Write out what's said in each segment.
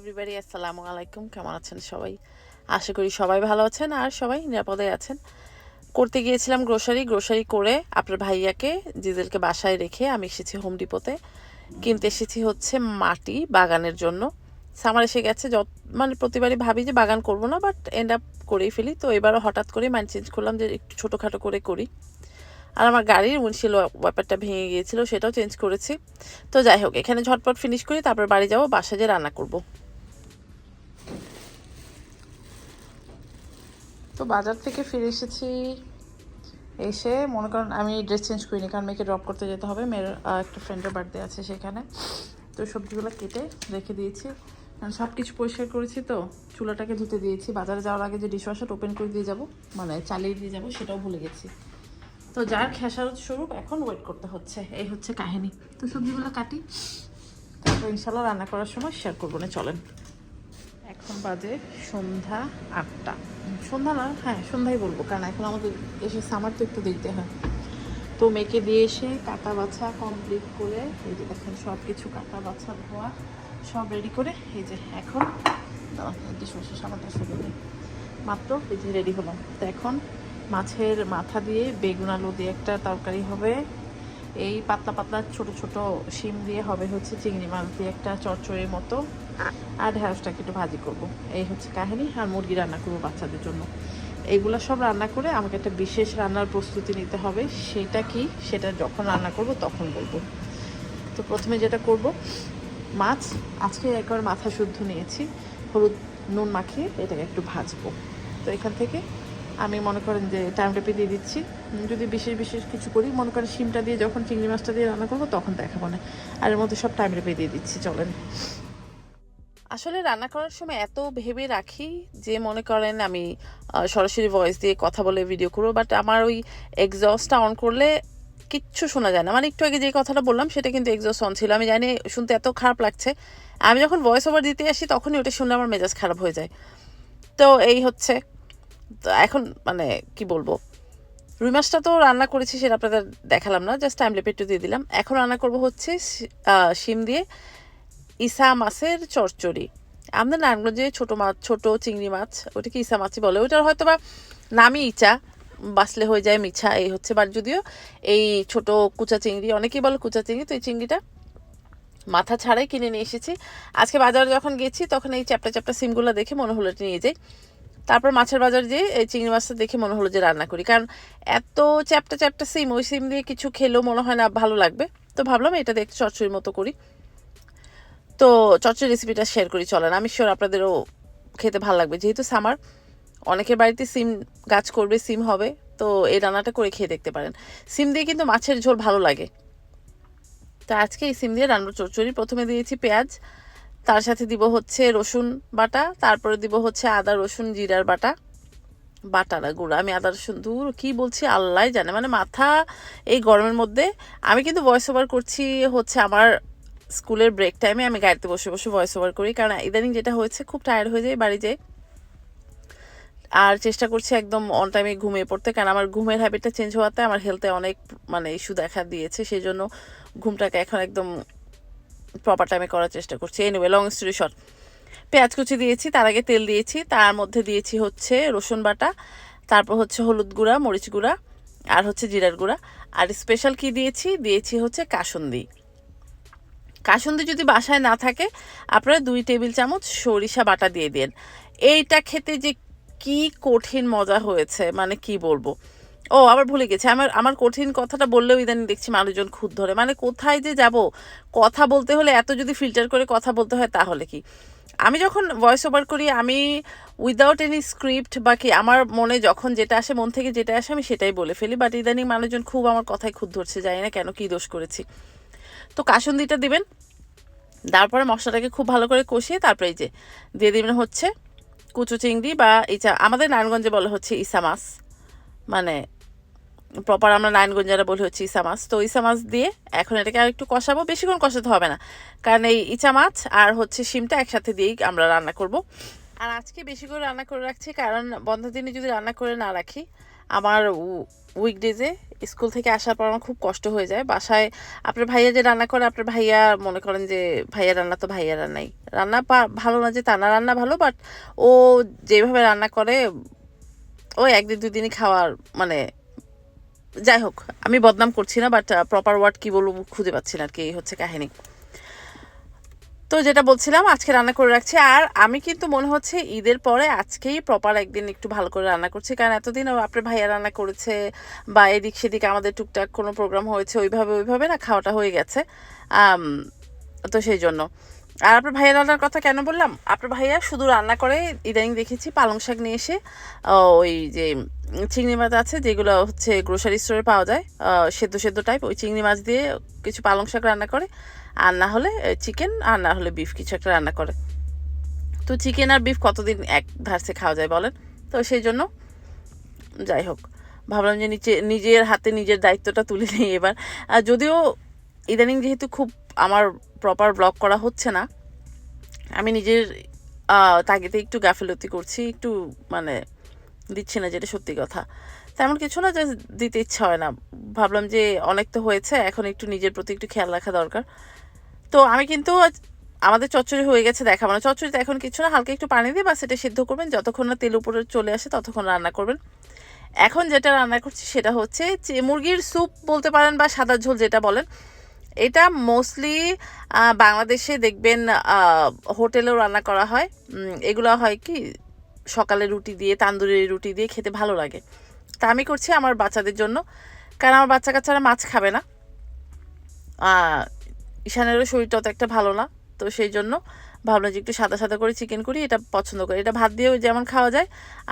Everybody আসসালামু আলাইকুম কেমন আছেন সবাই? আশা করি সবাই ভালো আছেন আর সবাই নিরাপদে আছেন। করতে গিয়েছিলাম গ্রোসারি গ্রোসারি করে আপনার ভাইয়াকে, জিজেলকে বাসায় রেখে আমি এসেছি হোম ডিপোতে কিনতে এসেছি হচ্ছে মাটি বাগানের জন্য। সামার এসে গেছে, যত মানে প্রতিবারই ভাবি যে বাগান করব না বাট এন্ড আপ করেই ফেলি। তো এবারও হঠাৎ করে মাইন্ড চেঞ্জ করলাম যে একটু ছোটোখাটো করে করি। আর আমার গাড়ির উইন্ডশিল ব্যাপারটা ভেঙে গিয়েছিল, সেটাও চেঞ্জ করেছি। তো যাই হোক, এখানে ঝটপট ফিনিশ করি, তারপর বাড়ি যাব, বাসায় যে রান্না করব। তো বাজার থেকে ফিরে এসেছি। এসে মনে করেন আমি ড্রেস চেঞ্জ করিনি, কারণ মেয়েকে ড্রপ করতে যেতে হবে। মেয়ের একটা ফ্রেন্ডের বার্থডে আছে সেখানে। তো সবজিগুলো কেটে রেখে দিয়েছি। কারণ সব কিছু পরিষ্কার করেছি তো। চুলাটাকে ধুতে দিয়েছি। বাজারে যাওয়ার আগে যে ডিশওয়াশার ওপেন করে দিয়ে যাব মানে চালিয়ে দিয়ে যাব, সেটাও ভুলে গেছি। তো যার খেসারত স্বরূপ এখন ওয়েট করতে হচ্ছে। এই হচ্ছে কাহিনী। তো সবজিগুলো কাটি। তারপর ইনশাল্লাহ রান্না করার সময় শেয়ার করব। না, চলেন। এখন বাজে সন্ধ্যা আটটা। সন্ধ্যা না হ্যাঁ সন্ধ্যাই বলব, কারণ এখন আমাদের এসে সামার তো একটু দেখতে হয়। তো মেয়েকে দিয়ে এসে কাটা বাছা কমপ্লিট করে, এই যে দেখেন সব কিছু কাটা বাছা ধোয়া, সব রেডি করে, এই যে এখন ডিশওয়াশার সামানটা শুরু নেই মাত্র এই যে রেডি হলাম। তো এখন মাছের মাথা দিয়ে বেগুন আলু দিয়ে একটা তরকারি হবে। এই পাতলা পাতলা ছোট ছোট শিম দিয়ে হবে হচ্ছে চিংড়ি মাছ দিয়ে একটা চচ্চড়ির মতো। আর ঢেঁড়সটাকে একটু ভাজি করব। এই হচ্ছে কাহিনি আর মুরগি রান্না করব বাচ্চাদের জন্য। এইগুলো সব রান্না করে আমাকে একটা বিশেষ রান্নার প্রস্তুতি নিতে হবে। সেটা কি? সেটা যখন রান্না করব তখন বলব। তো প্রথমে যেটা করব, মাছ। আজকে একবার মাথা শুদ্ধ নিয়েছি। হলুদ নুন মাখিয়ে এটাকে একটু ভাজবো। তো এখান থেকে আমি মনে করেন যে টাইম টেপে দিয়ে দিচ্ছি। যদি বিশেষ বিশেষ কিছু করি, মনে করেন শিমটা দিয়ে যখন চিংড়ি মাছটা দিয়ে রান্না করব, তখন দেখাবো না। আর এর মধ্যে সব টাইম টেপে দিয়ে দিচ্ছি, চলেন। আসলে রান্না করার সময় এত ভেবে রাখি যে, মনে করেন আমি সরাসরি ভয়েস দিয়ে কথা বলে ভিডিও করব বাট আমার ওই এক্সস্টটা অন করলে কিচ্ছু শোনা যায় না। মানে একটু আগে যে কথাটা বললাম, সেটা কিন্তু এক্সস্ট অন ছিল। আমি জানি শুনতে এত খারাপ লাগছে। আমি যখন ভয়েস ওভার দিতে আসি, তখনই ওটা শুনে আমার মেজাজ খারাপ হয়ে যায়। তো এই হচ্ছে। এখন মানে কি বলব? রুই মাছটা তো রান্না করেছি সেটা আপনাদের দেখালাম না জাস্ট টাইম লেপে একটু দিয়ে দিলাম। এখন রান্না করব হচ্ছে শিম দিয়ে ইসা মাছের চচ্চড়ি। আমাদের নারায়ণগঞ্জে ছোটো মাছ ছোট চিংড়ি মাছ ওটাকে ইসা মাছই বলে? ওটার হয়তো বা নামই ইচা বাসলে হয়ে যায় মিছা, এই হচ্ছে বাট যদিও এই ছোট কুচা চিংড়ি, অনেকেই বলে কুচা চিংড়ি, তো এই চিংড়িটা মাথা ছাড়াই কিনে নিয়ে এসেছি। আজকে বাজারে যখন গেছি, তখন এই চ্যাপটা চ্যাপটা সিমগুলো দেখে মনে হলো নিয়ে যাই। তারপর মাছের বাজার যেয়ে এই চিংড়ি মাছটা দেখে মনে হলো যে রান্না করি। কারণ এত চ্যাপটা চ্যাপটা সিম, ওই সিম দিয়ে কিছু খেলেও মনে হয় না ভালো লাগবে। তো ভাবলাম এটা দেখতে চচ্চড়ির মতো করি। তো চচ্চড়ি রেসিপিটা শেয়ার করি, চলেন। আমি শিওর আপনাদেরও খেতে ভালো লাগবে। যেহেতু সামার অনেকের বাড়িতে সিম গাছ করবে, সিম হবে। তো এই রান্নাটা করে খেয়ে দেখতে পারেন। সিম দিয়ে কিন্তু মাছের ঝোল ভালো লাগে। তো আজকে এই সিম দিয়ে রান্না চচ্চড়ি প্রথমে দিয়েছি পেঁয়াজ তার সাথে দিব হচ্ছে রসুন বাটা, তারপরে দিব হচ্ছে আদা, রসুন, জিরার বাটা। বাটারা গুঁড়া। আমি আদা, রসুন দূর কি বলছি আল্লাহ জানে। মানে মাথা এই গরমের মধ্যে, আমি কিন্তু ভয়েস ওভার করছি হচ্ছে আমার স্কুলের ব্রেক টাইমে আমি গাড়িতে বসে বসে ভয়েস ওভার করি। কারণ ইদানিং যেটা হয়েছে, খুব টায়ার্ড হয়ে যায় বাড়ি যেয়ে। আর চেষ্টা করছি একদম অন টাইমে ঘুমিয়ে পড়তে। কারণ আমার ঘুমের হ্যাবিটটা চেঞ্জ হওয়াতে আমার হেলথে অনেক মানে ইস্যু দেখা দিয়েছে। সেই জন্য ঘুমটাকে এখন একদম প্রপার টাইমে করার চেষ্টা করছি। এনিওয়ে লং স্টোরি শর্ট পেঁয়াজ কুচি দিয়েছি, তার আগে তেল দিয়েছি, তার মধ্যে দিয়েছি হচ্ছে রসুন বাটা, তারপর হচ্ছে হলুদ গুঁড়া, মরিচ গুঁড়া, আর হচ্ছে জিরার গুঁড়া। আর স্পেশাল কি দিয়েছি? দিয়েছি হচ্ছে কাসুন্দি। কাসুন্দি যদি বাসায় না থাকে, আপনারা দুই টেবিল চামচ সরিষা বাটা দিয়ে দিন। এইটা খেতে যে কি কঠিন মজা হয়েছে মানে কি বলব? ও, আবার ভুলে গেছি। আমার আমার কঠিন কথাটা বললেও ইদানিং দেখছি মানুষজন খুদ ধরে। মানে কোথায় যে যাব? কথা বলতে হলে এত যদি ফিল্টার করে কথা বলতে হয়, তাহলে কি? আমি যখন ভয়েস ওভার করি, আমি উইদাউট এনি স্ক্রিপ্ট বা কি, আমার মনে যখন যেটা আসে, মন থেকে যেটা আসে, আমি সেটাই বলে ফেলি। বাট ইদানিং মানুষজন খুব আমার কথায় খুদ ধরছে, জানি না কেন কি দোষ করেছি। তো কাসুন্দিটা দিবেন। তারপরে মশলাটাকে খুব ভালো করে কষিয়ে তারপরে এই যে দিয়ে দিবেন হচ্ছে কুচু চিংড়ি বা ইচা আমাদের নারায়ণগঞ্জে বলে হচ্ছে ইসা মাছ মানে প্রপার আমরা নারায়ণগঞ্জারা বলি হচ্ছে ইসা মাছ। তো ইসা মাছ দিয়ে এখন এটাকে আর একটু কষাবো। বেশিক্ষণ কষাতে হবে না। কারণ এই ইচা মাছ আর হচ্ছে শিমটা একসাথে দিয়েই আমরা রান্না করব। আর আজকে বেশি করে রান্না করে রাখছি কারণ বন্ধের দিনে যদি রান্না করে না রাখি, আমার উইকডেজে স্কুল থেকে আসার পর আমার খুব কষ্ট হয়ে যায়। বাসায় আপনার ভাইয়া যে রান্না করে, আপনার ভাইয়া মনে করেন যে ভাইয়া রান্না তো ভাইয়া রান্নাই। রান্না ভালো না যে তা না রান্না ভালো বাট ও যেভাবে রান্না করে, ও একদিন দুই দিনই খাওয়ার মানে যাই হোক আমি বদনাম করছি না বাট প্রপার ওয়ার্ড কি বলব খুঁজে পাচ্ছি না আর কি, এই হচ্ছে কাহিনী। তো যেটা বলছিলাম, আজকে রান্না করে রাখছি, আর আমি কিন্তু মনে হচ্ছে ঈদের পরে আজকেই প্রপার একদিন একটু ভালো করে রান্না করছি, কারণ এতদিন আপনার ভাইয়া রান্না করেছে, বা এদিক সেদিক আমাদের টুকটাক কোনো প্রোগ্রাম হয়েছে, ওইভাবে ওইভাবে না, খাওয়াটা হয়ে গেছে তো সেই জন্য। আর আপনার ভাইয়া রান্নার কথা কেন বললাম? আপনার ভাইয়া শুধু রান্না করে ইদানিং দেখেছি, পালং শাক নিয়ে এসে ওই যে চিংড়ি মাছ আছে, যেগুলো হচ্ছে গ্রোসারি স্টোরে পাওয়া যায় সেদ্ধ সেদ্ধ টাইপ ওই চিংড়ি মাছ দিয়ে কিছু পালং শাক রান্না করে, আর না হলে চিকেন আর না হলে বিফ কিছু একটা রান্না করে। তো চিকেন আর বিফ কতদিন এক ধারসে খাওয়া যায় বলেন? তো সেই জন্য যাই হোক, ভাবলাম যে নিচে, নিজের হাতে নিজের দায়িত্বটা তুলে নিই এবার। যদিও ইদানিং যেহেতু খুব আমার প্রপার ব্লগ করা হচ্ছে না। আমি নিজের তাগিদে একটু গাফিলতি করছি, একটু মানে দিচ্ছি না যেটা সত্যি কথা। তেমন কিছু না যে দিতে ইচ্ছা হয় না। ভাবলাম যে অনেক তো হয়েছে, এখন একটু নিজের প্রতি একটু খেয়াল রাখা দরকার। তো আমি কিন্তু আমাদের চচ্চড়ি হয়ে গেছে দেখা। মানে চচ্চড়িতে এখন কিছু না, হালকা একটু পানি দিয়ে বা সেটা সিদ্ধ করবেন। যতক্ষণ না তেল উপরে চলে আসে, ততক্ষণ রান্না করবেন। এখন যেটা রান্না করছি সেটা হচ্ছে চে- মুরগির স্যুপ বলতে পারেন বা সাদা ঝোল যেটা বলেন এটা মোস্টলি বাংলাদেশে দেখবেন হোটেলেও রান্না করা হয়। এগুলো হয় কি, সকালে রুটি দিয়ে তান্দুরি রুটি দিয়ে খেতে ভালো লাগে। তা আমি করছি আমার বাচ্চাদের জন্য। কারণ আমার বাচ্চা কাচ্চারা মাছ খাবে না। ঈশানেরও শরীরটা অত একটা ভালো না। তো সেই জন্য ভাবলাম যে একটু সাদা সাদা করে চিকেন করি, এটা পছন্দ করি। এটা ভাত দিয়েও যেমন খাওয়া যায়,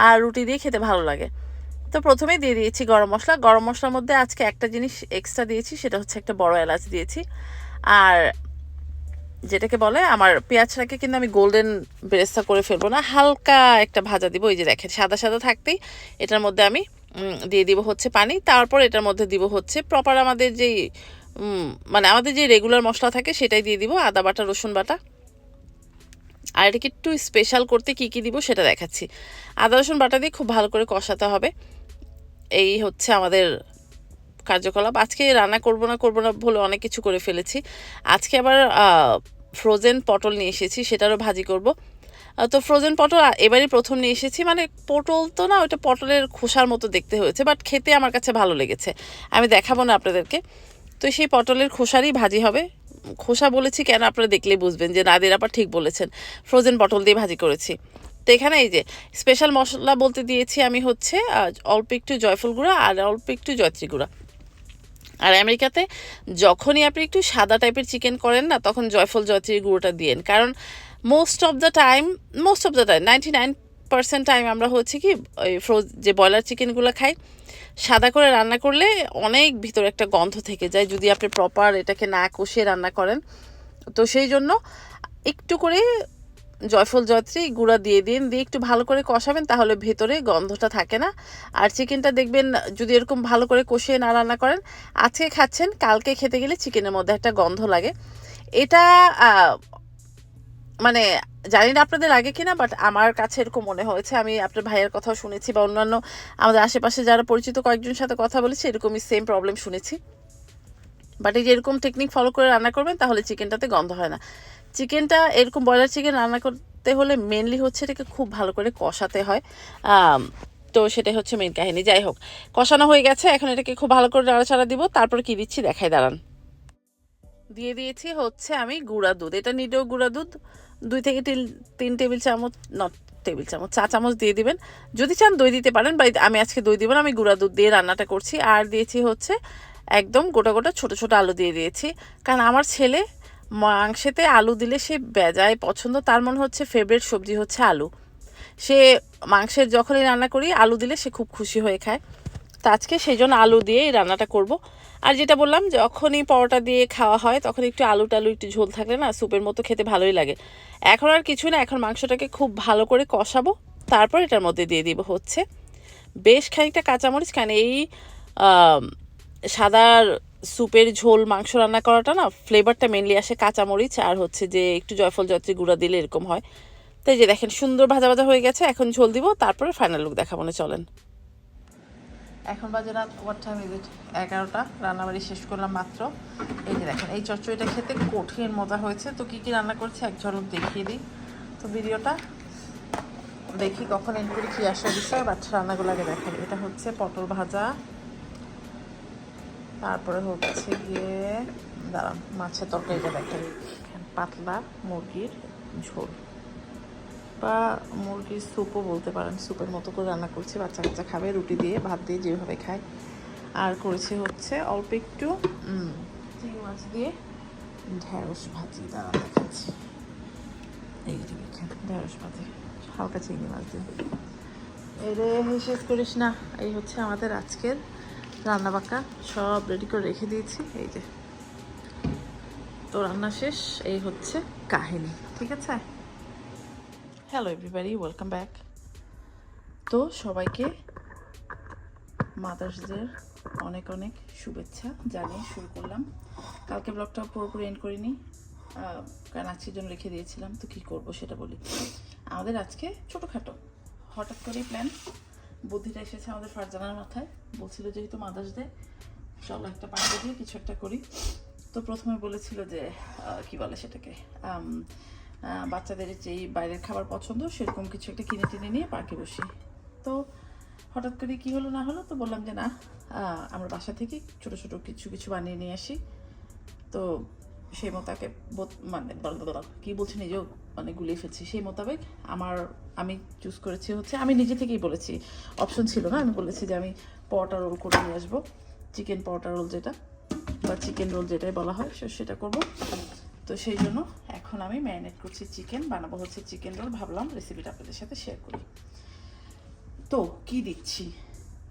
আর রুটি দিয়ে খেতে ভালো লাগে। তো প্রথমেই দিয়ে দিয়েছি গরম মশলা। গরম মশলার মধ্যে আজকে একটা জিনিস এক্সট্রা দিয়েছি, সেটা হচ্ছে একটা বড় এলাচ দিয়েছি। আর যেটাকে বলে আমার পেঁয়াজটাকে কিন্তু আমি গোল্ডেন বেরেস্তা করে ফেলব না, হালকা একটা ভাজা দিব। এই যে দেখেন, সাদা সাদা থাকতেই এটার মধ্যে আমি দিয়ে দিব হচ্ছে পানি। তারপর এটার মধ্যে দিব হচ্ছে প্রপার আমাদের যেই মানে আমাদের যে রেগুলার মশলা থাকে সেটাই দিয়ে দিব, আদা বাটা, রসুন বাটা। আর এটাকে একটু স্পেশাল করতে কি কি দিব সেটা দেখাচ্ছি। আদা, রসুন বাটা দিয়ে খুব ভালো করে কষাতে হবে। এই হচ্ছে আমাদের কার্যকলাপ। আজকে রান্না করব না করব না বলে অনেক কিছু করে ফেলেছি। আজকে আবার ফ্রোজেন পটল নিয়ে এসেছি, সেটারও ভাজি করব। তো ফ্রোজেন পটল এবারই প্রথম নিয়ে এসেছি। মানে পটল তো না ওটা পটলের খোসার মতো দেখতে হয়েছে বাট খেতে আমার কাছে ভালো লেগেছে। আমি দেখাবো না আপনাদেরকে। তো সেই পটলের খোসারই ভাজি হবে। খোসা বলেছি কেন আপনারা দেখলেই বুঝবেন যে নাদের আপা ঠিক বলেছেন। ফ্রোজেন পটল দিয়ে ভাজি করেছি। তো এখানে এই যে স্পেশাল মশলা বলতে দিয়েছি আমি হচ্ছে অল্প একটু জয়ফল গুঁড়া আর অল্প একটু জয়ত্রী গুঁড়া। আর আমেরিকাতে যখনই আপনি একটু সাদা টাইপের চিকেন করেন না, তখন জয়ফল জয়ত্রীর গুঁড়োটা দিয়েন। কারণ most of the time most of the time ninety nine percent time আমরা হচ্ছে কি, ওই ফ্রোজ যে ব্রয়লার চিকেনগুলো খাই, সাদা করে রান্না করলে অনেক ভিতরে একটা গন্ধ থেকে যায়, যদি আপনি প্রপার এটাকে না কষিয়ে রান্না করেন। তো সেই জন্য একটু করে জয়ফল জয়ত্রী গুঁড়া দিয়ে দিন, দিয়ে একটু ভালো করে কষাবেন, তাহলে ভেতরে গন্ধটা থাকে না। আর চিকেনটা দেখবেন, যদি এরকম ভালো করে কষিয়ে না রান্না করেন, আজকে খাচ্ছেন, কালকে খেতে গেলে চিকেনের মধ্যে একটা গন্ধ লাগে। এটা মানে জানি না আপনাদের লাগে কিনা বাট আমার কাছে এরকম মনে হয়েছে। আমি আপনার ভাইয়ের কথাও শুনেছি বা অন্যান্য আমাদের আশেপাশে যারা পরিচিত কয়েকজনের সাথে কথা বলেছি, এরকমই সেম প্রবলেম শুনেছি। বাট এই যে এরকম টেকনিক ফলো করে রান্না করবেন, তাহলে চিকেনটাতে গন্ধ হয় না। চিকেনটা এরকম ব্রয়লার চিকেন রান্না করতে হলে মেনলি হচ্ছে এটাকে খুব ভালো করে কষাতে হয়। তো সেটাই হচ্ছে মেন কাহিনী। যাই হোক, কষানো হয়ে গেছে, এখন এটাকে খুব ভালো করে নাড়াচাড়া দিব, তারপর কি দিচ্ছি দেখাই, দাঁড়ান। দিয়ে দিয়েছি হচ্ছে আমি গুঁড়া দুধ। এটা নিলেও গুঁড়া দুধ, দুই থেকে তিন টেবিল চামচ নট টেবিল চামচ, চা চামচ দিয়ে দিবেন। যদি চান দই দিতে পারেন, বা আমি আজকে দই দিব না, আমি গুঁড়া দুধ দিয়ে রান্নাটা করছি। আর দিয়েছি হচ্ছে একদম গোটা গোটা ছোট ছোট আলু দিয়ে দিয়েছি। কারণ আমার ছেলে মাংসেতে আলু দিলে সে বেজায় পছন্দ, তার মনে হচ্ছে ফেভারিট সবজি হচ্ছে আলু। সে মাংসের যখনই রান্না করি, আলু দিলে সে খুব খুশি হয়ে খায়। তো আজকে সেই জন্য আলু দিয়ে এই রান্নাটা করব। আর যেটা বললাম, যখনই পরোটা দিয়ে খাওয়া হয়, তখন একটু আলু টালু, একটু ঝোল থাকলে না স্যুপের মতো খেতে ভালোই লাগে। এখন আর কিছু না, এখন মাংসটাকে খুব ভালো করে কষাবো, তারপর এটার মধ্যে দিয়ে দিব হচ্ছে বেশ খানিকটা কাঁচামরিচ, কারণ এই সাদার স্যুপের ঝোল, মাংস রান্না করাটা না ফ্লেভারটা মেনলি আসে কাঁচামরিচ আর হচ্ছে যে একটু জয়ফল, জয়ত্রী গুঁড়া দিলে এরকম হয়। তাই যে দেখেন, সুন্দর ভাজা ভাজা হয়ে গেছে, এখন ঝোল দিব, তারপরে ফাইনাল লুক দেখাবো না, চলেন। এখন বাজে রাত ওয়ার টাইম ইজ এগারোটা, রান্নাবাড়ি শেষ করলাম মাত্র। এই যে দেখেন, এই চচ্চড়িটা খেতে কঠিন মজা হয়েছে। তো কী কী রান্না করছি, এক ঝলক দেখিয়ে দিই। তো ভিডিওটা দেখি কখন এন্ড করি, কী আসা বিষয় বাচ্চা রান্নাগুলো আগে দেখেন। এটা হচ্ছে পটল ভাজা তারপরে হচ্ছে গিয়ে, দাঁড়ান, মাছের তরকারিটা দেখাই। পাতলা মুরগির ঝোল। বা মুরগির স্যুপও বলতে পারেন স্যুপের মতো করে রান্না করছি, বাচ্চা কাচ্চা খাবে, রুটি দিয়ে, ভাত দিয়ে, যেভাবে খায়। আর করেছি হচ্ছে অল্প একটু চিংড়ি মাছ দিয়ে ঢেঁড়স ভাজি। দাঁড়া দেখাচ্ছি। এই দেখেন, ঢেঁড়স ভাজি। হালকা চিংড়ি মাছ দিয়ে। এরে শেষ করিস না। এই হচ্ছে আমাদের আজকের রান্না বাক্কা সব রেডি করে রেখে দিয়েছি। এই যে। তো রান্না শেষ, এই হচ্ছে কাহিনী, ঠিক আছে? হ্যালো এভরিবাডি ওয়েলকাম ব্যাক তো সবাইকে মাদার্স ডের অনেক অনেক শুভেচ্ছা জানিয়ে শুরু করলাম। কালকে ব্লগটা পুরোপুরি এন্ড করিনি কারণ আজকের জন্য রেখে দিয়েছিলাম, তো কী করব সেটা বলি। আমাদের আজকে ছোটোখাটো, হঠাৎ করেই প্ল্যান বুদ্ধিটা এসেছে আমাদের ফারজানার মাথায়। বলছিল যেহেতু মাদার্স ডে, চলো একটা পার্টি দিয়ে কিছু একটা করি। তো প্রথমে বলেছিল যে কি বলে সেটাকে? বাচ্চাদের যেই বাইরের খাবার পছন্দ, সেরকম কিছু একটা কিনে টিনে নিয়ে পার্কে বসি। তো হঠাৎ করে কি হলো না হলো তো বললাম যে, না আমরা বাসা থেকে ছোট ছোট কিছু কিছু বানিয়ে নিয়ে আসি। তো সেই মোতাকে মানে কি বলছি নিজেও মানে গুলিয়ে ফেলছি সেই মোতাবেক আমার, আমি চুজ করেছি হচ্ছে, আমি নিজে থেকেই বলেছি। অপশন ছিল না, আমি বলেছি যে আমি পরোটা রোল করে নিয়ে আসব। চিকেন পরোটা রোল যেটা, বা চিকেন রোল যেটাই বলা হয়, সে- সেটা করব। তো সেই জন্য এখন আমি ম্যারিনেট করছি চিকেন বানাবো হচ্ছে চিকেন রোল ভাবলাম রেসিপিটা আপনাদের সাথে শেয়ার করি। তো কি দিচ্ছি?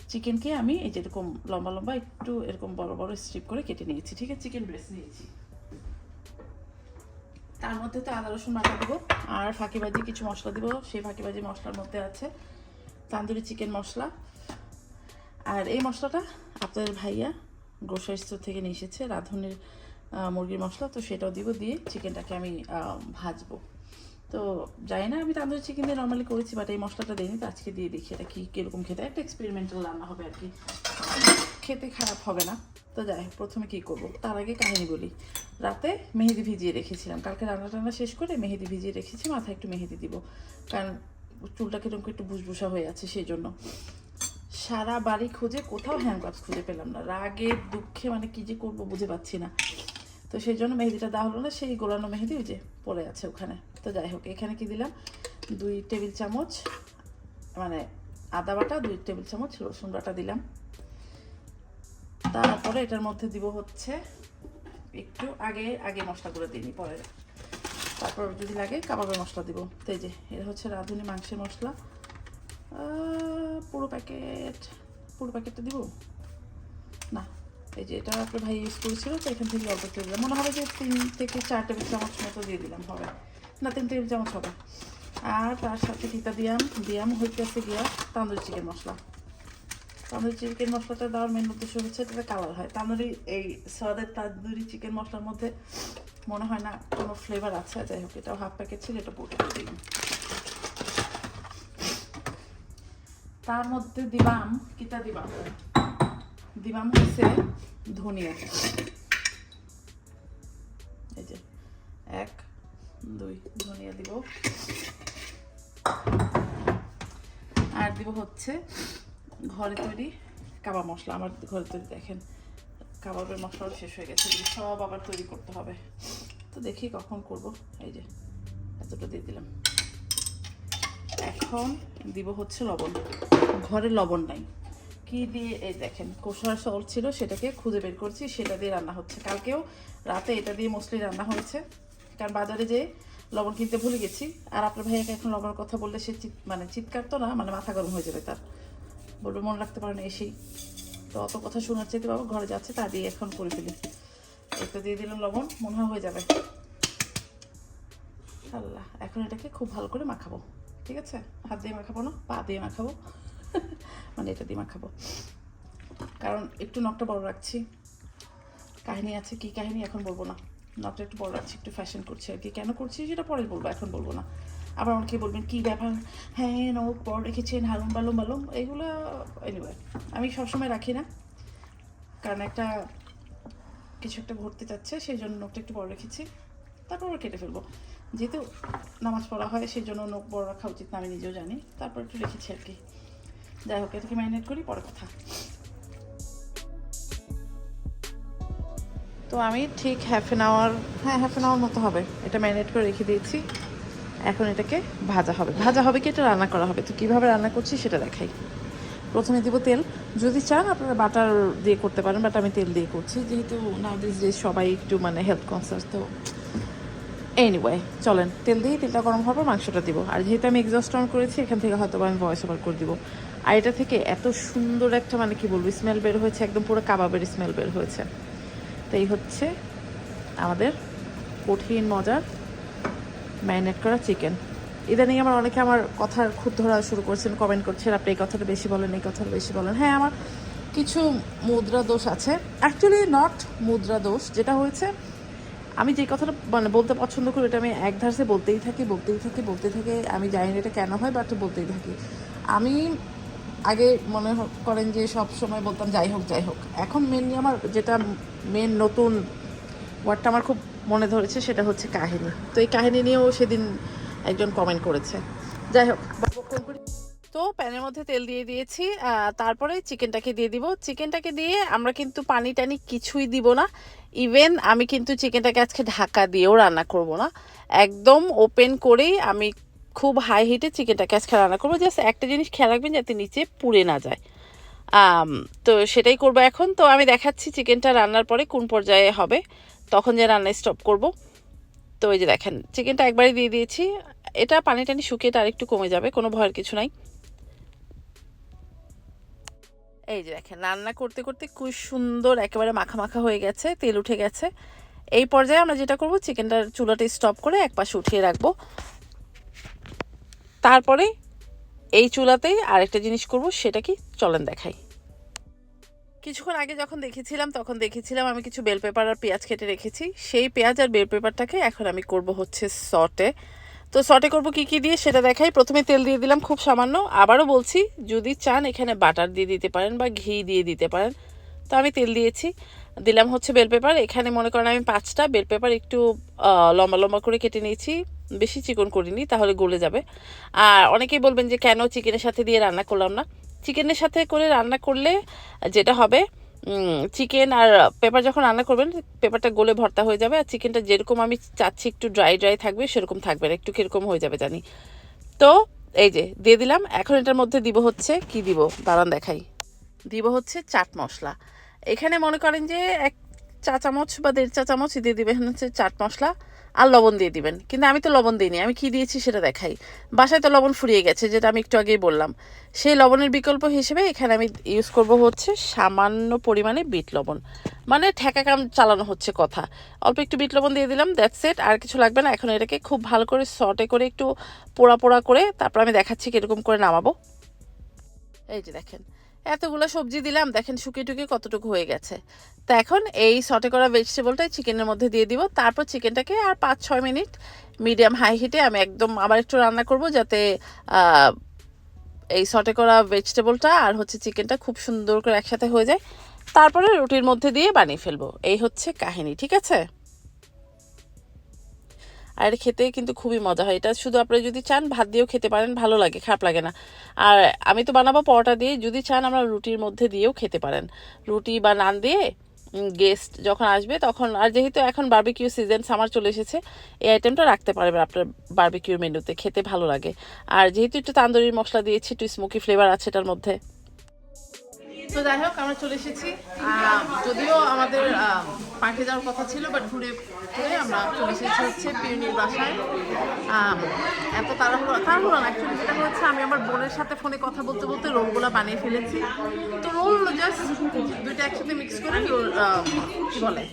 চিকেনকে আমি এই যে এরকম লম্বা লম্বা একটু এরকম বড় বড় স্ট্রিপ করে কেটে নিয়েছি, ঠিক আছে? চিকেন ব্রেস্ট নিয়েছি। তার মধ্যে তো আদা, রসুন বাটা দেবো। আর ফাঁকিবাজি কিছু মশলা দেবো। সেই ফাঁকিবাজি মশলার মধ্যে আছে তান্দুরি চিকেন মশলা। আর এই মশলাটা আপনাদের ভাইয়া গ্রোসারি স্টোর থেকে নিয়ে এসেছে, রাঁধুনির মুরগির মশলা। তো সেটাও দিব দিয়ে চিকেনটাকে আমি ভাজবো। তো জানি না আমি তান্দুরি চিকেন দিয়ে নর্মালি করেছি বাট এই মশলাটা দিইনি। তো আজকে দিয়ে দেখি এটা কী, কীরকম খেতে। একটা এক্সপেরিমেন্টাল রান্না হবে আর কি। খেতে খারাপ হবে না। তো যাই, প্রথমে কি করব? তার আগে কাহিনী বলি। রাতে মেহেদি ভিজিয়ে রেখেছিলাম। কালকে রান্না টান্না শেষ করে মেহেদি ভিজিয়ে রেখেছি, মাথায় একটু মেহেদি দিব। কারণ চুলটা কীরকম একটু বুসবুসা হয়ে আছে সেই জন্য সারা বাড়ি খুঁজে কোথাও হ্যান্ড গ্লাভস খুঁজে পেলাম না। রাগে, দুঃখে মানে কি যে করব বুঝে পাচ্ছি না। তো সেই জন্য মেহেদিটা দেওয়া হলো না, সেই গোলানো মেহেদি ওই যে পড়ে আছে ওখানে। তো যাই হোক, এখানে কি দিলাম? দুই টেবিল চামচ মানে আদা বাটা, দুই টেবিল চামচ রসুন বাটা দিলাম। তারপরে এটার মধ্যে দিব হচ্ছে একটু আগে আগে মশলাগুলো দিইনি পরে তারপর যদি লাগে কাবাবের মশলা দিব। তো যে, এটা হচ্ছে রাঁধুনি মাংসের মশলা। পুরো প্যাকেট, পুরো প্যাকেটটা দিব? না, এই যে এটা আপনার ভাই ইউজ করেছিল, তো এখান থেকে অল্প করে দিলাম। মনে হবে যে তিন থেকে চার টেবিল চামচ মতো দিয়ে দিলাম হবে। না, তিন টেবিল চামচ হবে। আর তার সাথে কিতা দিয়াম দিয়াম হইতেছে গিয়া তান্দুরি চিকেন মশলা। তান্দুরি চিকেন মশলাটা দেওয়ার মেন উদ্দেশ্য হচ্ছে এটাতে কালার হয়। তান্দুরি, এই স্বাদের তান্দুরি চিকেন মশলার মধ্যে মনে হয় না কোনো ফ্লেভার আছে। যাই হোক, এটাও হাফ প্যাকেট ছিল, এটা দিয়ে তার মধ্যে দিবাম কিতা দিবাম? দিবাম হচ্ছে ধনিয়া। এই যে, এক, দুই, ধনিয়া দিব। আর দিব হচ্ছে ঘরে তৈরি কাবাব মশলা। আমার ঘরে তৈরি দেখেন, কাবাবের মশলাও শেষ হয়ে গেছে সব আবার তৈরি করতে হবে। তো দেখি কখন করব। এই যে, এতটা দিয়ে দিলাম। এখন দিব হচ্ছে লবণ। ঘরে লবণ নাই। কি দিয়ে, এই দেখেন কোষার সল ছিল, সেটাকে খুঁজে বের করছি, সেটা দিয়ে রান্না হচ্ছে। কালকেও রাতে এটা দিয়ে মোস্টলি রান্না হয়েছে। কারণ বাজারে যে লবণ কিনতে ভুলে গেছি। আর আপনার ভাইয়াকে এখন লবণের কথা বললে সে মানে চিৎকার তো না মানে মাথা গরম হয়ে যাবে তার। বলবে, মনে রাখতে পারেন এসেই। তো অত কথা শোনার চাইতে বাবা ঘরে যাচ্ছে, তা দিয়ে এখন করে ফেলি। এটা দিয়ে দিলাম লবণ, মনে হয় হয়ে যাবে। আল্লাহ, এখন এটাকে খুব ভালো করে মাখাবো। ঠিক আছে? হাত দিয়ে মাখাবো না, পা দিয়ে মাখাবো। মানে এটা দিয়ে মাখাবো। কারণ একটু নখটা বড় রাখছি। কাহিনী আছে, কি কাহিনী এখন বলব না। নখটা একটু বড় রাখছি, একটু ফ্যাশন করছি আর কি। কেন করছি সেটা পরে বলব, এখন বলব না। আবার অনেকে বলবেন, কী ব্যাপার? হ্যাঁ নোট পর রেখেছেন, হালুম বালুম বালুম। এগুলো এনিওয়ে আমি সবসময় রাখি না। কারণ একটা, কিছু একটা ঘটতে চাচ্ছে সেই জন্য নোটটা একটু বড় রেখেছি। তারপর ওরা কেটে ফেলব। যেহেতু নামাজ পড়া হয় সেই জন্য নোট বড় রাখা উচিত না, আমি নিজেও জানি। তারপর একটু রেখেছি আর কি। যাই হোক, এটাকে ম্যারিনেট করি, পরে কথা। তো আমি ঠিক হাফ এন আওয়ার হ্যাঁ হাফ এন আওয়ার মতো হবে। এটা ম্যারিনেট করে রেখে দিয়েছি। এখন এটাকে ভাজা হবে। ভাজা হবে কি? এটা রান্না করা হবে। তো কীভাবে রান্না করছি সেটা দেখাই। প্রথমে দিব তেল। যদি চান আপনারা বাটার দিয়ে করতে পারেন, বাট আমি তেল দিয়ে করছি। যেহেতু নাউডিস যে সবাই একটু মানে হেলথ কনসার্স তো এনিওয়ে চলেন। তেল দিয়ে তেলটা গরম হওয়ার পর মাংসটা দিব। আর যেহেতু আমি এক্সস্ট অন করেছি, এখান থেকে হয়তো আমি ভয়েস ওভার করে দিব। আর এটা থেকে এত সুন্দর একটা মানে কি বলব স্মেল বের হয়েছে। একদম পুরো কাবাবের স্মেল বের হয়েছে। তো এই হচ্ছে আমাদের কঠিন মজার ম্যারিনেট করা চিকেন। ইদানিং আমার অনেকে আমার কথার খুব ধরা শুরু করছেন কমেন্ট করছেন, আপনি এই কথাটা বেশি বলেন, এই কথাটা বেশি বলেন। হ্যাঁ আমার কিছু মুদ্রা দোষ আছে। অ্যাকচুয়ালি নট মুদ্রা দোষ, যেটা হয়েছে, আমি যে কথাটা মানে বলতে পছন্দ করি, এটা আমি এক ধারসে বলতেই থাকি বলতেই থাকি বলতেই থাকি। আমি জানি না এটা কেন হয় বাট বলতেই থাকি। আমি আগে মনে করেন যে সব সময় বলতাম, যাই হোক যাই হোক। এখন মেনলি আমার যেটা মেন নতুন ওয়ার্ডটা আমার খুব মনে ধরেছে, সেটা হচ্ছে কাহিনী। তো এই কাহিনী নিয়েও সেদিন একজন কমেন্ট করেছে। যাই হোক তো প্যানের মধ্যে তেল দিয়ে দিয়েছি তারপরে চিকেনটাকে দিয়ে দিব। চিকেনটাকে দিয়ে আমরা কিন্তু পানি টানি কিছুই দিব না। ইভেন আমি কিন্তু চিকেনটাকে আজকে ঢাকা দিয়েও রান্না করব না। একদম ওপেন করেই আমি খুব হাই হিটে চিকেনটাকে আজকে রান্না করব। জাস্ট একটা জিনিস খেয়াল রাখবেন যাতে নিচে পুড়ে না যায়। তো সেটাই করব এখন। তো আমি দেখাচ্ছি চিকেনটা রান্নার পরে কোন পর্যায়ে হবে। তখন যে রান্না স্টপ করব। তো এই যে দেখেন চিকেনটা একবারই দিয়ে দিয়েছি। এটা পানি টানি শুকিয়ে এটা আরেকটু কমে যাবে, কোনো ভয়ের কিছু নাই। এই যে দেখেন, রান্না করতে করতে খুব সুন্দর একেবারে মাখা মাখা হয়ে গেছে, তেল উঠে গেছে। এই পর্যায়ে আমরা যেটা করব চিকেনটার চুলাটা স্টপ করে এক পাশে উঠিয়ে রাখব। তারপরে এই চুলাতেই আরেকটা জিনিস করব, সেটা কি? চলেন দেখাই। কিছুক্ষণ আগে যখন দেখেছিলাম, তখন দেখেছিলাম আমি কিছু বেল পেপার আর পেঁয়াজ কেটে রেখেছি। সেই পেঁয়াজ আর বেল পেপারটাকে এখন আমি করব হচ্ছে সটে। তো সটে করব কি কি দিয়ে সেটা দেখাই। প্রথমে তেল দিয়ে দিলাম খুব সামান্য। আবারও বলছি, যদি চান এখানে বাটার দিয়ে দিতে পারেন বা ঘি দিয়ে দিতে পারেন। তো আমি তেল দিয়েছি। দিলাম হচ্ছে বেল পেপার। এখানে মনে করেন আমি পাঁচটা বেল পেপার একটু লম্বা লম্বা করে কেটে নিয়েছি। বেশি চিকন করিনি, তাহলে গলে যাবে। আর অনেকেই বলবেন যে, কেন চিকেনের সাথে দিয়ে রান্না করলাম না? চিকেনের সাথে করে রান্না করলে যেটা হবে চিকেন আর পেপার যখন রান্না করবেন, পেপারটা গলে ভর্তা হয়ে যাবে আর চিকেনটা যেরকম আমি চাচ্ছি একটু ড্রাই ড্রাই থাকবে, সেরকম থাকবে না। একটু কীরকম হয়ে যাবে জানি। তো এই যে, দিয়ে দিলাম। এখন এটার মধ্যে দিব হচ্ছে, কি দিব? দাঁড়ান দেখাই। দিব হচ্ছে চাট মশলা। এখানে মনে করেন যে এক চা চামচ বা দেড় চা চামচ দিয়ে দিবেন হচ্ছে চাট মশলা। আর লবণ দিয়ে দিবেন। কিন্তু আমি তো লবণ দিইনি, আমি কি দিয়েছি সেটা দেখাই। বাসায় তো লবণ ফুরিয়ে গেছে, যেটা আমি একটু আগেই বললাম। সেই লবণের বিকল্প হিসেবে এখানে আমি ইউজ করব হচ্ছে সামান্য পরিমাণে বিট লবণ। মানে ঠেকা কাম চালানো হচ্ছে কথা। অল্প একটু বিট লবণ দিয়ে দিলাম দ্যাটস সেট আর কিছু লাগবে না, এখন এটাকে খুব ভালো করে সটে করে একটু পোড়া পোড়া করে তারপর আমি দেখাচ্ছি কীরকম করে নামাবো। এই যে দেখেন এতগুলো সবজি দিলাম, দেখেন শুকিয়ে টুকিয়ে কতটুকু হয়ে গেছে। তো এখন এই সটে করা ভেজিটেবলটা চিকেনের মধ্যে দিয়ে দিব। তারপর চিকেনটাকে আর পাঁচ ছয় মিনিট মিডিয়াম হাই হিটে আমি একদম আবার একটু রান্না করব যাতে এই সটে করা ভেজিটেবলটা আর হচ্ছে চিকেনটা খুব সুন্দর করে একসাথে হয়ে যায়। তারপরে রুটির মধ্যে দিয়ে বানিয়ে ফেলব। এই হচ্ছে কাহিনী, ঠিক আছে? আর খেতে কিন্তু খুবই মজা হয়। এটা শুধু আপনি যদি চান, ভাত দিয়েও খেতে পারেন, ভালো লাগে, খারাপ লাগে না। আর আমি তো বানাবো পরোটা দিয়ে, যদি চান আমরা রুটির মধ্যে দিয়েও খেতে পারেন। রুটি বা নান দিয়ে গেস্ট যখন আসবে তখন, আর যেহেতু এখন বার্বিকিউ সিজন সামার চলে এসেছে, এই আইটেমটা রাখতে পারবেন আপনার বার্বিকিউর মেনুতে খেতে ভালো লাগে। আর যেহেতু একটু তান্দুরির মশলা দিয়েছি, একটু স্মোকি ফ্লেভার আছে এটার মধ্যে। তো যাই হোক, আমরা চলে এসেছি। যদিও আমাদের পার্কে যাওয়ার কথা ছিল বাট ঘুরে ঘুরে আমরা চলে এসেছি হচ্ছে পিউনির বাসায়। এত তাড়াহুড়ো তাড়াহুড়ো না অ্যাকচুয়ালি যেটা হচ্ছে, আমি আমার বোনের সাথে ফোনে কথা বলতে বলতে রোলগুলো বানিয়ে ফেলেছি। তো রোল জাস্ট দুইটা একসাথে মিক্স করে কি বলে,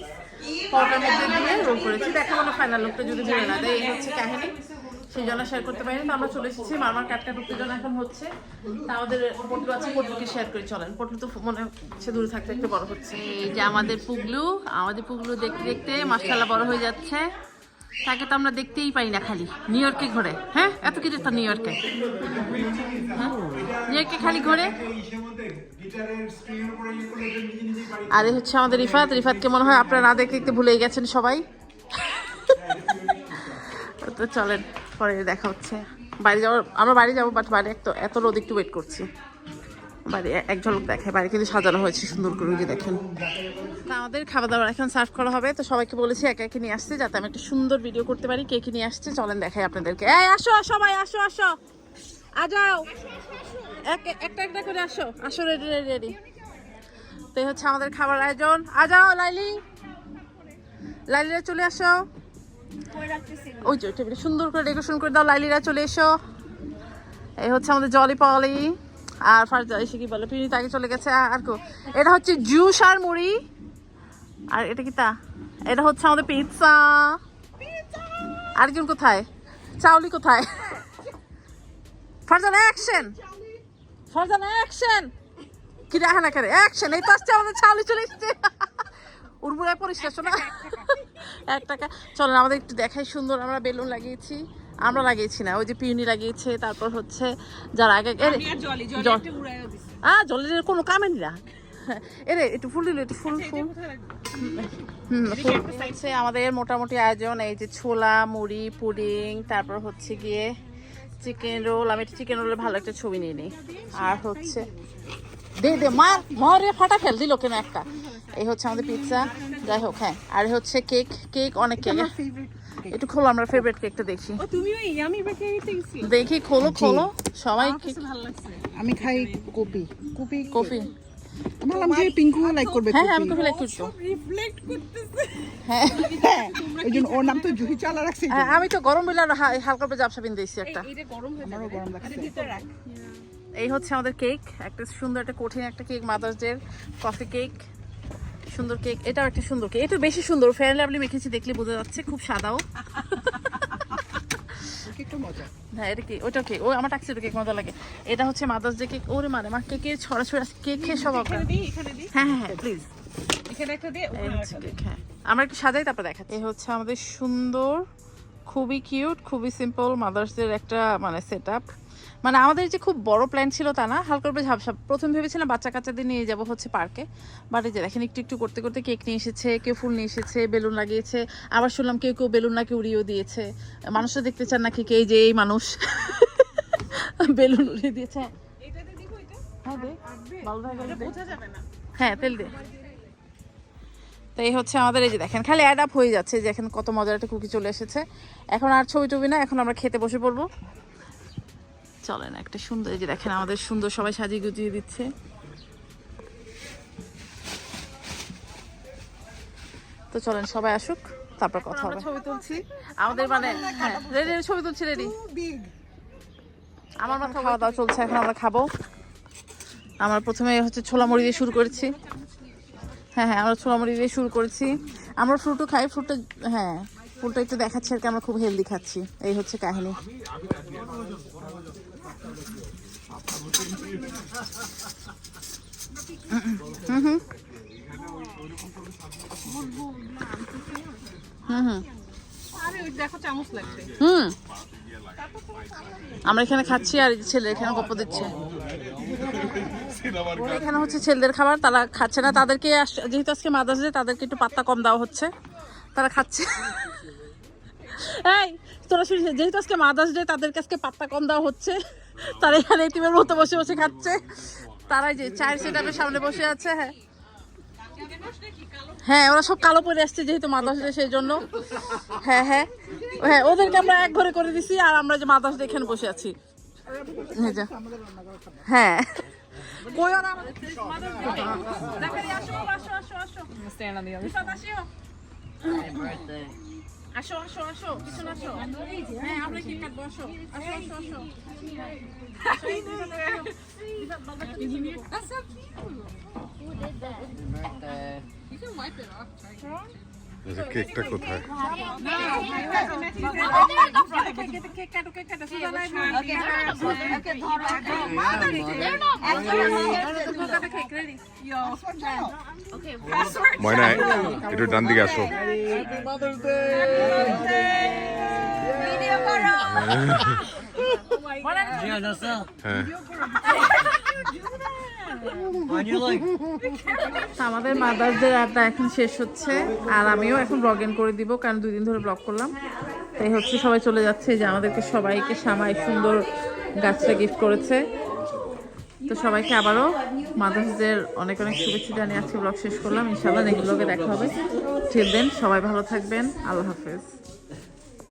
পরোটার মধ্যে দিয়ে রোল করেছি। দেখাবো না ফাইনাল লোকটা যদি বলে না দেয়, এই হচ্ছে কাহিনী। সেই জন্য শেয়ার করতে পারিনি। তো আমরা চলে এসেছি, মারমার কাটকাট উত্তেজনা এখন হচ্ছে। তা আমাদের পটলু আছে, পটলুকে শেয়ার করে, চলেন। পটলু তো মনে হচ্ছে দূরে থাকতে একটু বড় হচ্ছে। এই যে আমাদের পুগলু আমাদের পুগলু দেখতে দেখতে মাসাল্লাহ বড় হয়ে যাচ্ছে। তাকে তো আমরা দেখতেই পাই না খালি নিউ ইয়র্কে ঘোরে। হ্যাঁ? এত কিছু তো নিউ ইয়র্কে নিউ ইয়র্কে খালি ঘোরে। আর হচ্ছে আমাদের রিফাত। রিফাতকে মনে হয় আপনারা না দেখতে দেখতে ভুলেই গেছেন সবাই। তো চলেন। পরে দেখা হচ্ছে। বাড়ি যাওয়ার আমরা বাড়ি যাব বাট বাড়ি একটু এত রোদ একটু ওয়েট করছি। বাড়ি এক ঝলক দেখে, বাড়ি কিন্তু সাজানো হয়েছে সুন্দর করে যে দেখেন। আমাদের খাবার দাবার এখন সার্ভ করা হবে। তো সবাইকে বলেছি একে একে নিয়ে আসতে, যাতে আমি একটা সুন্দর ভিডিও করতে পারি, কে কি নিয়ে আসছে, চলেন দেখাই আপনাদেরকে। এই, আসো সবাই, আসো আসো। আ এক- একটা একটা করে আসো। আসো রেডি রেডি রেডি তো হচ্ছে আমাদের খাবার আয়োজন। আ, যাও, লাইলি। লাইলিরা চলে আসো। ওই যে টেবিলে সুন্দর করে ডেকোরেশন করে দাও লাইলিরা চলে এসো। এই হচ্ছে আমাদের জলি পলি আর ফারজা এসে কি বলে পিনি তাকে চলে গেছে আর কো এটা হচ্ছে জুস আর মুড়ি। আর এটা কি তা? এটা হচ্ছে আমাদের পিৎজা আরেকজন কোথায়? চাউলি কোথায়? ফারজানা অ্যাকশন ফারজানা অ্যাকশন কি দেখা না করে অ্যাকশন এই তো আসছে আমাদের চাউলি চলে এসছে। উর্বরায় পরিষ্কার শোনা। এক টাকা। চলেন আমাদের একটু দেখাই সুন্দর আমরা বেলুন লাগিয়েছি। আমরা লাগিয়েছি না ওই যে পিউনি লাগিয়েছে তারপর হচ্ছে যারা আগে আ জলের কোনো কামেনি না এরে একটু ফুল দিল একটু ফুল ফুল। ফুল। হচ্ছে আমাদের মোটামুটি আয়োজন এই যে ছোলা মুড়ি পুডিং তারপর হচ্ছে গিয়ে চিকেন রোল আমি চিকেন রোলের ভালো একটা ছবি নিয়ে নিই। আর হচ্ছে দে দে মার মরে ফাটা ফেল দিল কেন একটা? এই হচ্ছে আমাদের পিৎজা যাই হোক হ্যাঁ আর হচ্ছে কেক কেক অনেক কেক একটু খোলো আমরা ফেভারিট কেকটা দেখি। দেখি খোলো খোলো। সবাই কেক ভালো লাগছে। আমি খাই কপি। কপি। কফি ভাবলাম যে পিঙ্কু লাইক করবে হ্যাঁ হ্যাঁ আমি কপি। লাইক করতো রিফ্লেক্ট করতেছে। হ্যাঁ। হ্যাঁ ওই জন্য ওর নাম তো জুহি চালা রাখছি হ্যাঁ, আমি তো গরম বেলা হালকা করে জাপসা পিন দিয়েছি একটা। এইটা গরম হয়ে আমারও গরম লাগছে। এই হচ্ছে আমাদের কেক একটা সুন্দর একটা কঠিন একটা cake mother's day coffee cake সুন্দর কেক এটাও একটা সুন্দর কেক। এটা বেশি সুন্দর ফেয়ার লাভলি মেখেছি দেখলে বোঝা যাচ্ছে খুব সাদাও। হ্যাঁ এটা কি? ওটা কি? ও আমার কেক মজা লাগে। এটা হচ্ছে মাদার্স ডে কেক। ওরে মানে মা কেকের কেক খেয়ে সব হ্যাঁ হ্যাঁ হ্যাঁ প্লিজ হ্যাঁ। আমরা একটু সাজাই তারপর দেখাচ্ছি। এই হচ্ছে আমাদের সুন্দর খুবই কিউট খুবই সিম্পল মাদার্সদের একটা মানে সেট মানে আমাদের যে খুব বড় প্ল্যান ছিল তা না, হালকা করে ঝাপসাপ প্রথম ভেবেছিলাম বাচ্চা কাচ্চাদের নিয়ে যাব হচ্ছে পার্কে বাট এই যে দেখেন, একটু একটু করতে করতে কেক নিয়ে এসেছে, কেউ ফুল নিয়ে এসেছে, বেলুন লাগিয়েছে। আবার শুনলাম কেউ কেউ বেলুন নাকি উড়িয়েও দিয়েছে। মানুষও দেখতে চান নাকি কে যে এই মানুষ? বেলুন উড়িয়ে দিয়েছে। হ্যাঁ হ্যাঁ তেল দে। তো হচ্ছে আমাদের, এই যে দেখেন, খালি অ্যাড আপ হয়ে যাচ্ছে যে এখন কত মজার একটা কুকি চলে এসেছে। এখন আর ছবি টবি না, এখন আমরা খেতে বসে পড়ব। চলেন একটা সুন্দর এই যে দেখেন আমাদের সুন্দর সবাই সাজিয়ে গুজিয়ে দিচ্ছে। তো চলেন সবাই আসুক তারপর কথা হবে। ছবি তুলছি। আমাদের মানে হ্যাঁ রেডি ছবি তুলছি রেডি। আমার মাথা খাওয়া দাওয়া চলছে এখন আমরা খাব। আমার প্রথমে হচ্ছে ছোলা মুড়ি দিয়ে শুরু করেছি। হ্যাঁ হ্যাঁ আমরা ছোলা মুড়ি দিয়ে শুরু করেছি। আমরা ফ্রুটও খাই ফ্রুটটা হ্যাঁ ফ্রুটটা একটু দেখাচ্ছি আর কি আমরা খুব হেলদি খাচ্ছি। এই হচ্ছে কাহিনী। হুম। আমরা এখানে খাচ্ছি আর ছেলে এখানে গপ্প দিচ্ছে। এখানে হচ্ছে ছেলেদের খাবার, তারা খাচ্ছে না। তাদেরকে যেহেতু আজকে মাদার্স ডে তাদেরকে একটু পাত্তা কম দেওয়া হচ্ছে। তারা খাচ্ছে। এই, তোরা শুনিস যেহেতু আজকে মাদার্স ডে তাদেরকে আজকে পাত্তা কম দেওয়া হচ্ছে। তারা এখানে এটিমের মতো বসে বসে খাচ্ছে। তারাই যে চায়ের সেটাপের সামনে বসে আছে হ্যাঁ। হ্যাঁ ওরা সব কালো পরে আসছে যেহেতু মাদার্স সেই জন্য। হ্যাঁ হ্যাঁ। হ্যাঁ ওদেরকে আমরা এক ঘরে করে দিছি আর আমরা যে মাদার্স ডে এখানে বসে আছি। হ্যাঁ আসো, আসো, আসো, আসো। স্ট্যান্ড অন দি রিফাত, আসিও। আসো আসো আসো পিছনে আসো হ্যাঁ আমরা কেক কাটবো আসো আসো আসো আসো You can wipe it off. Try. আচ্ছা, কেকটা কোথায় কেক কাটো কেক কাটো সোজা নাই কেক রেডি ময়না একটু ডান দিকে আসো হ্যাঁ আমাদের মাদারদের আড্ডা এখন শেষ হচ্ছে। আর আমিও এখন ব্লগ ইন করে দিব, কারণ দুই দিন ধরে ব্লগ করলাম। তাই হচ্ছে সবাই চলে যাচ্ছে যে আমাদেরকে সবাইকে সামাই সুন্দর গাছটা গিফট করেছে। তো সবাইকে আবারও মাদার্সদের অনেক অনেক শুভেচ্ছা জানিয়ে আজকে ব্লগ শেষ করলাম। ইনশাল্লাহ নেক্সট ব্লগে দেখা হবে। ঠিক দেন সবাই ভালো থাকবেন। আল্লাহ হাফেজ।